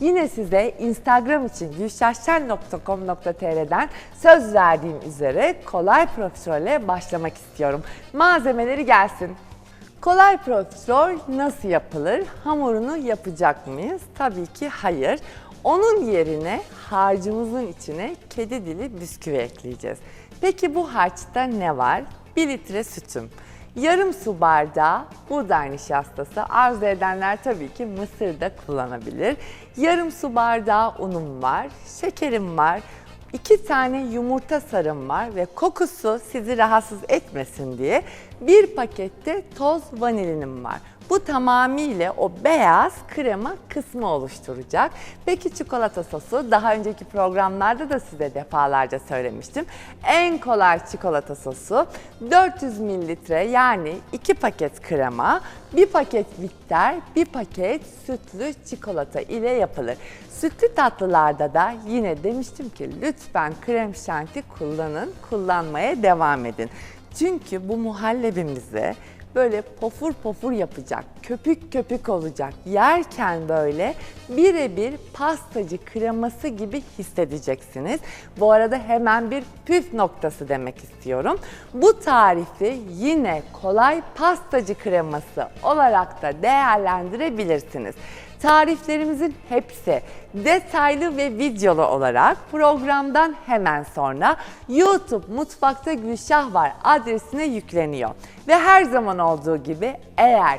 Yine size Instagram için gülşahşen.com.tr'den söz verdiğim üzere kolay profiterole başlamak istiyorum. Malzemeleri gelsin. Kolay profiterol nasıl yapılır? Hamurunu yapacak mıyız? Tabii ki hayır. Onun yerine harcımızın içine kedi dili bisküvi ekleyeceğiz. Peki bu harçta ne var? 1 litre sütüm, yarım su bardağı buğday nişastası, arzu edenler tabii ki mısır da kullanabilir. Yarım su bardağı unum var, şekerim var, İki tane yumurta sarım var ve kokusu sizi rahatsız etmesin diye bir pakette toz vanilinim var. Bu tamamıyla o beyaz krema kısmı oluşturacak. Peki çikolata sosu daha önceki programlarda da size defalarca söylemiştim. En kolay çikolata sosu 400 mililitre yani 2 paket krema, bir paket bitter, bir paket sütlü çikolata ile yapılır. Sütlü tatlılarda da yine demiştim ki lütfen krem şanti kullanın, kullanmaya devam edin. Çünkü bu muhallebimizi böyle pofur pofur yapacak, köpük köpük olacak. Yerken böyle birebir pastacı kreması gibi hissedeceksiniz. Bu arada hemen bir püf noktası demek istiyorum. Bu tarifi yine kolay pastacı kreması olarak da değerlendirebilirsiniz. Tariflerimizin hepsi detaylı ve videolu olarak programdan hemen sonra YouTube Mutfakta Gülşah var adresine yükleniyor. Ve her zaman olduğu gibi eğer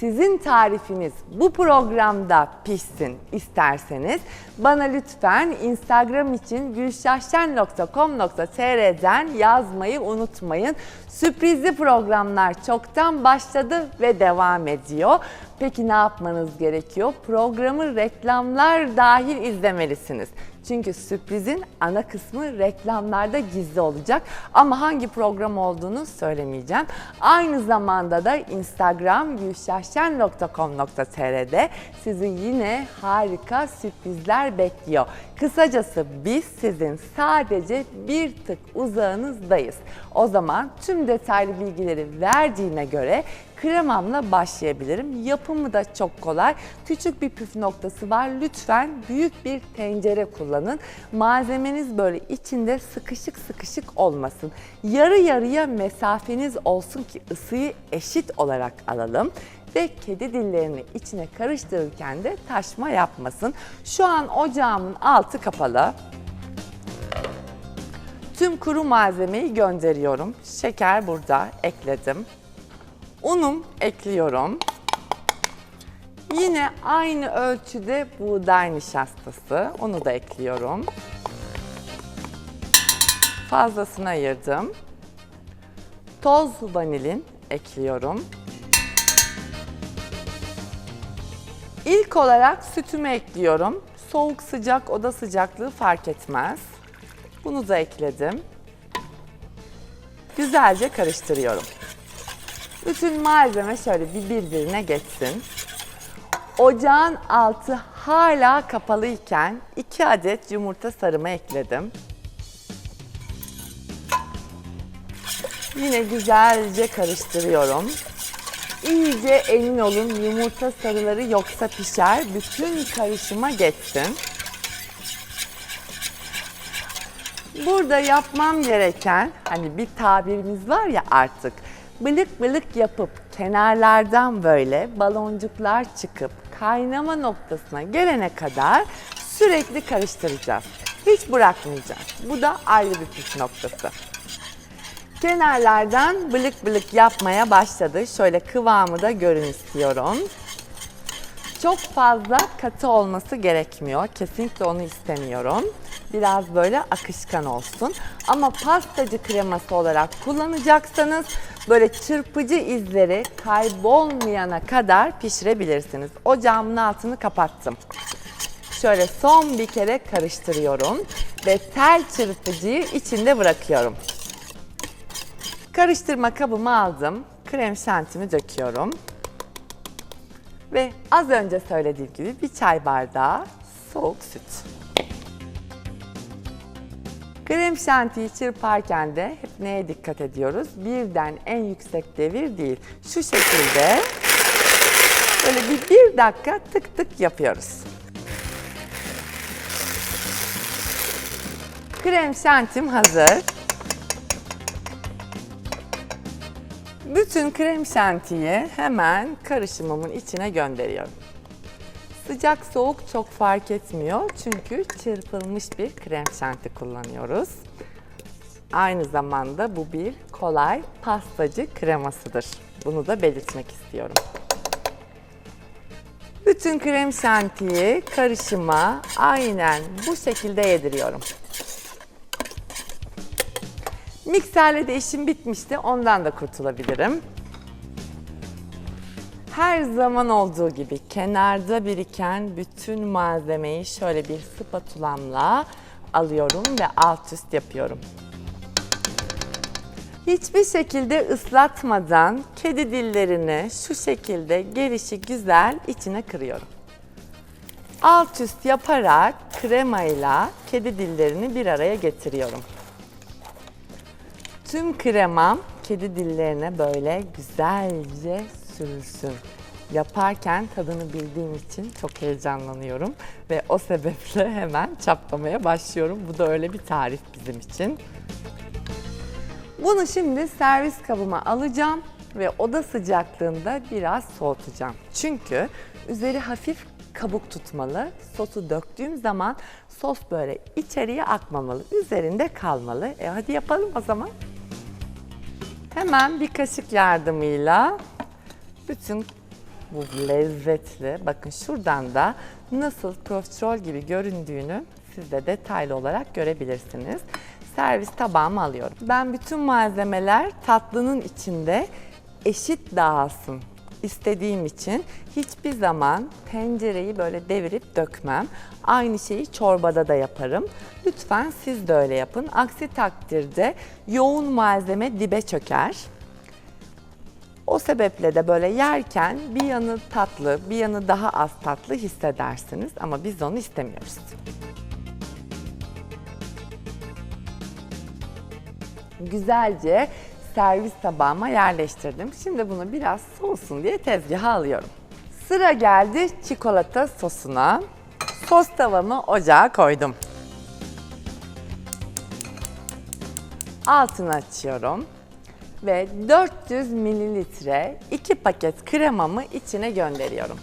sizin tarifiniz bu programda pişsin isterseniz bana lütfen Instagram için gülşahşen.com.tr'den yazmayı unutmayın. Sürprizli programlar çoktan başladı ve devam ediyor. Peki ne yapmanız gerekiyor? Programı reklamlar dahil izlemelisiniz. Çünkü sürprizin ana kısmı reklamlarda gizli olacak ama hangi program olduğunu söylemeyeceğim. Aynı zamanda da Instagram gülşahşen.com.tr'de sizi yine harika sürprizler bekliyor. Kısacası biz sizin sadece bir tık uzağınızdayız. O zaman tüm detaylı bilgileri verdiğime göre kremamla başlayabilirim. Yapımı da çok kolay. Küçük bir püf noktası var. Lütfen büyük bir tencere kullanın. Malzemeniz böyle içinde sıkışık sıkışık olmasın. Yarı yarıya mesafeniz olsun ki ısıyı eşit olarak alalım ve kedi dillerini içine karıştırırken de taşma yapmasın. Şu an ocağımın altı kapalı. Tüm kuru malzemeyi gönderiyorum. Şeker burada ekledim. Unum ekliyorum. Yine aynı ölçüde buğday nişastası. Onu da ekliyorum. Fazlasını ayırdım. Toz vanilin ekliyorum. İlk olarak sütümü ekliyorum. Soğuk sıcak oda sıcaklığı fark etmez. Bunu da ekledim. Güzelce karıştırıyorum. Bütün malzeme şöyle bir birbirine geçsin. Ocağın altı hala kapalıyken 2 adet yumurta sarımı ekledim. Yine güzelce karıştırıyorum. İyice emin olun yumurta sarıları yoksa pişer. Bütün karışıma geçsin. Burada yapmam gereken hani bir tabirimiz var ya artık bılık bılık yapıp kenarlardan böyle baloncuklar çıkıp kaynama noktasına gelene kadar sürekli karıştıracağız. Hiç bırakmayacağız. Bu da ayrı bir püf noktası. Kenarlardan bılık bılık yapmaya başladı. Şöyle kıvamı da görün istiyorum. Çok fazla katı olması gerekmiyor. Kesinlikle onu istemiyorum. Biraz böyle akışkan olsun. Ama pastacı kreması olarak kullanacaksanız böyle çırpıcı izleri kaybolmayana kadar pişirebilirsiniz. Ocağımın altını kapattım. Şöyle son bir kere karıştırıyorum ve tel çırpıcıyı içinde bırakıyorum. Karıştırma kabımı aldım. Krem şantimi döküyorum. Ve az önce söylediğim gibi bir çay bardağı soğuk süt. Krem şantiyi çırparken de hep neye dikkat ediyoruz? Birden en yüksek devir değil. Şu şekilde böyle bir, bir dakika tık tık yapıyoruz. Krem şantim hazır. Bütün krem şantiyi hemen karışımımın içine gönderiyorum. Sıcak soğuk çok fark etmiyor çünkü çırpılmış bir krem şanti kullanıyoruz. Aynı zamanda bu bir kolay pastacı kremasıdır. Bunu da belirtmek istiyorum. Bütün krem şantiyi karışıma aynen bu şekilde yediriyorum. Mikserle de işim bitmişti. Ondan da kurtulabilirim. Her zaman olduğu gibi kenarda biriken bütün malzemeyi şöyle bir spatulamla alıyorum ve alt üst yapıyorum. Hiçbir şekilde ıslatmadan kedi dillerini şu şekilde gelişi güzel içine kırıyorum. Alt üst yaparak kremayla kedi dillerini bir araya getiriyorum. Tüm kremam kedi dillerine böyle güzelce sürülsün. Yaparken tadını bildiğim için çok heyecanlanıyorum ve o sebeple hemen çaplamaya başlıyorum. Bu da öyle bir tarif bizim için. Bunu şimdi servis kabıma alacağım ve oda sıcaklığında biraz soğutacağım. Çünkü üzeri hafif kabuk tutmalı. Sosu döktüğüm zaman sos böyle içeriye akmamalı. Üzerinde kalmalı. E hadi yapalım o zaman. Hemen bir kaşık yardımıyla bütün bu lezzetli, bakın şuradan da nasıl profiterol gibi göründüğünü siz de detaylı olarak görebilirsiniz. Servis tabağıma alıyorum. Ben bütün malzemeler tatlının içinde eşit dağılsın istediğim için hiçbir zaman tencereyi böyle devirip dökmem. Aynı şeyi çorbada da yaparım. Lütfen siz de öyle yapın. Aksi takdirde yoğun malzeme dibe çöker. O sebeple de böyle yerken bir yanı tatlı, bir yanı daha az tatlı hissedersiniz ama biz onu istemiyoruz. Güzelce servis tabağıma yerleştirdim. Şimdi bunu biraz soğusun diye tezgaha alıyorum. Sıra geldi çikolata sosuna. Sos tavamı ocağa koydum. Altını açıyorum ve 400 mililitre 2 paket kremamı içine gönderiyorum.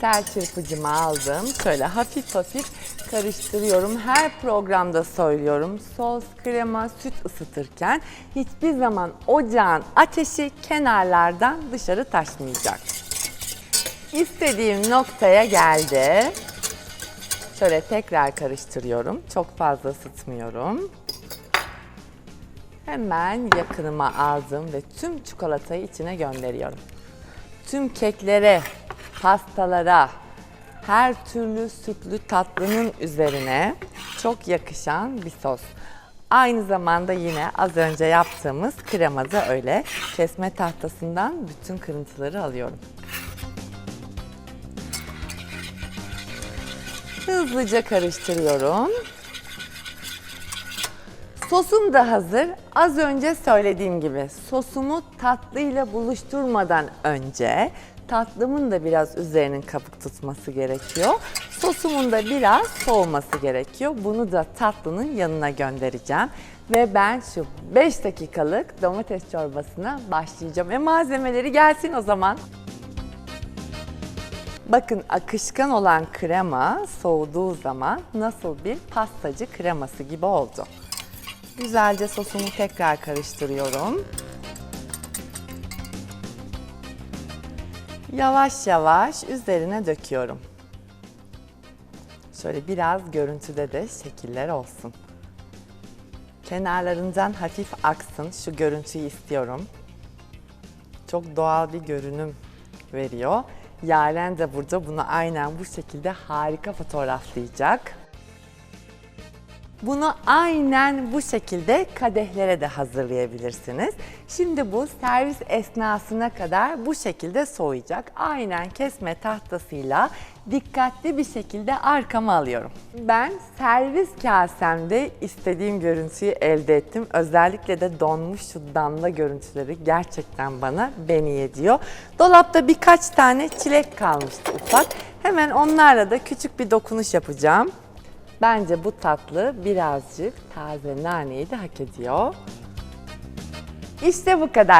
Tel çırpıcımı aldım. Şöyle hafif hafif karıştırıyorum. Her programda söylüyorum. Sos, krema, süt ısıtırken hiçbir zaman ocağın ateşi kenarlardan dışarı taşmayacak. İstediğim noktaya geldi. Şöyle tekrar karıştırıyorum. Çok fazla ısıtmıyorum. Hemen yakınıma aldım ve tüm çikolatayı içine gönderiyorum. Tüm keklere, pastalara, her türlü sütlü tatlının üzerine çok yakışan bir sos. Aynı zamanda yine az önce yaptığımız kremada öyle kesme tahtasından bütün kırıntıları alıyorum. Hızlıca karıştırıyorum. Sosum da hazır. Az önce söylediğim gibi sosumu tatlıyla buluşturmadan önce tatlımın da biraz üzerinin kabuk tutması gerekiyor. Sosumun da biraz soğuması gerekiyor. Bunu da tatlının yanına göndereceğim. Ve ben şu 5 dakikalık domates çorbasına başlayacağım. E malzemeleri gelsin o zaman. Bakın akışkan olan krema soğuduğu zaman nasıl bir pastacı kreması gibi oldu. Güzelce sosumu tekrar karıştırıyorum. Yavaş yavaş üzerine döküyorum. Şöyle biraz görüntüde de şekiller olsun. Kenarlarından hafif aksın. Şu görüntüyü istiyorum. Çok doğal bir görünüm veriyor. Yaren de burada bunu aynen bu şekilde harika fotoğraflayacak. Bunu aynen bu şekilde kadehlere de hazırlayabilirsiniz. Şimdi bu servis esnasına kadar bu şekilde soğuyacak. Aynen kesme tahtasıyla dikkatli bir şekilde arkama alıyorum. Ben servis kasemde istediğim görüntüyü elde ettim. Özellikle de donmuş şu damla görüntüleri gerçekten bana beni yediyor. Dolapta birkaç tane çilek kalmıştı ufak. Hemen onlarla da küçük bir dokunuş yapacağım. Bence bu tatlı birazcık taze naneyi de hak ediyor. İşte bu kadar.